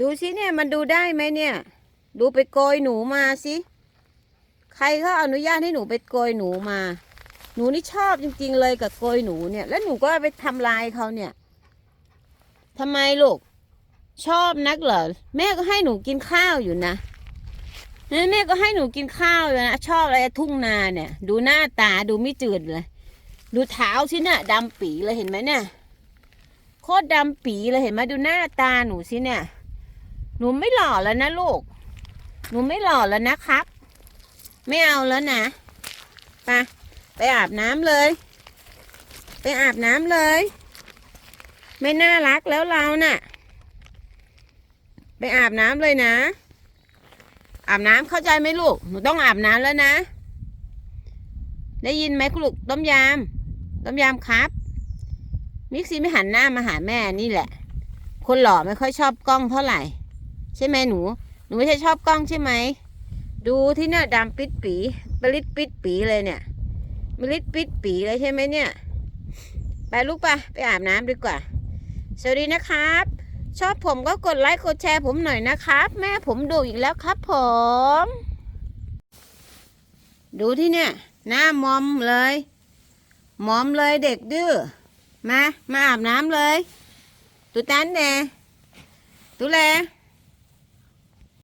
ดูสิเนี่ยมันดูได้ไหมเนี่ย ดูไปโกยหนูมาสิใครเขาอนุญาตให้หนูไปโกยหนูมา หนูนี่ชอบจริง ๆ เลยกับโกยหนูเนี่ย แล้วหนูก็ไปทำลายเขาเนี่ยทำไมลูกชอบนักเหรอแม่ก็ให้หนูกินข้าวอยู่นะแม่แม่ก็ให้หนูกินข้าวอยู่นะชอบอะไรทุ่งนาเนี่ย ดูหน้าตาดูไม่จืดเลย ดูเท้าสิเนี่ยดำปีเลยเห็นไหมเนี่ยโคตรดำปีเลยเห็นไหมดูหน้าตาหนูสิเนี่ย หนูไม่หล่อแล้วนะลูก หนูไม่หล่อแล้วนะครับ ไม่เอาแล้วนะไปไปอาบน้ำเลย ไปอาบน้ำเลย ไม่น่ารักแล้วเราน่ะ ไปอาบน้ำเลยนะ อาบน้ำเข้าใจไหมลูก หนูต้องอาบน้ำแล้วนะ ได้ยินไหมลูกต้มยำต้มยำครับ มิกซี่ไม่หันหน้ามาหาแม่นี่แหละ คนหล่อไม่ค่อยชอบกล้องเท่าไหร่ ใช่ไหมหนู หนูไม่ใช่ชอบกล้องใช่ไหม ดูที่เนี่ยดำปิดปีปริดปิดปีเลยเนี่ยมริดปิดปีเลยใช่ไหมเนี่ย ไปลูกปะไปอาบน้ำดีกว่า สวัสดีนะครับ ชอบผมก็กดไลค์กดแชร์ผมหน่อยนะครับ แม่ผมดูอีกแล้วครับผม ดูที่เนี่ย หน้ามอมเลยมอมเลยเด็กดื้อมา มาอาบน้ำเลย ตุตันแน่ตุแล